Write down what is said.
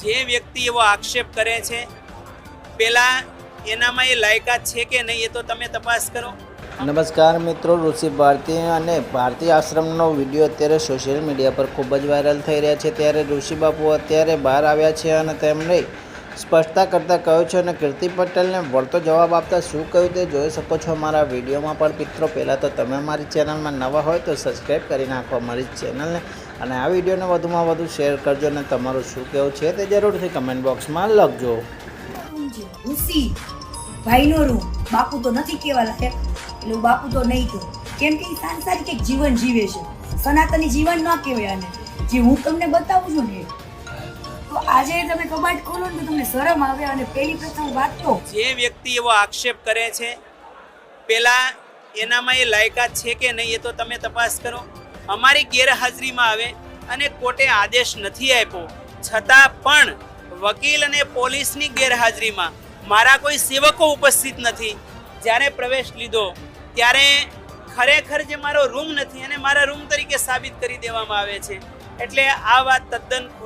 જે વ્યક્તિ એવો આક્ષેપ કરે છે, પેલા એનામાં એ લાયકાત છે કે નહીં એ તો તમે તપાસ કરો. નમસ્કાર મિત્રો, ઋષિ ભારતી અને ભારતી આશ્રમનો વીડિયો અત્યારે સોશિયલ મીડિયા પર ખૂબ જ વાયરલ થઈ રહ્યા છે. ત્યારે ઋષિ બાપુ અત્યારે બહાર આવ્યા છે અને તેમણે સ્પષ્ટતા કરતાં કહ્યું છે અને કીર્તિ પટેલને વળતો જવાબ આપતા શું કહ્યું તે જોઈ શકો છો અમારા વિડીયોમાં પણ. મિત્રો, પહેલાં તો તમે મારી ચેનલમાં નવા હોય તો સબસ્ક્રાઈબ કરી નાખો અમારી ચેનલને અને આ વિડીયોને વધુમાં વધુ શેર કરજો અને તમારું શું કહેવું છે તે જરૂરથી કમેન્ટ બોક્સમાં લખજો. ભાઈનો રૂમ. બાપુ તો નથી કેવા લાગે એટલે બાપુ તો નહીં કહું. કેમ કે સાંસારિક એક જીવન જીવે છે. સનાતની જીવન ન કહેવાય આને. જે હું તમને બતાવું છું ને આજે તમે કબાટ ખોલો ને તમને શરમ આવે અને પહેલી પ્રથમ વાત તો જે વ્યક્તિ એવો આક્ષેપ કરે છે, પેલા એનામાં એ લાયકાત છે કે નહીં એ તો તમે તપાસ કરો. અમારી ગેરહાજરીમાં આવે અને કોર્ટે આદેશ નથી આપ્યો. છતાં પણ વકીલ અને પોલીસની ગેરહાજરીમાં મારા કોઈ સેવકો ઉપસ્થિત નથી. જ્યારે પ્રવેશ લીધો, ત્યારે ખરેખર જે મારો રૂમ નથી અને મારા રૂમ તરીકે સાબિત કરી દેવામાં આવે છે. એટલે આ વાત તદ્દન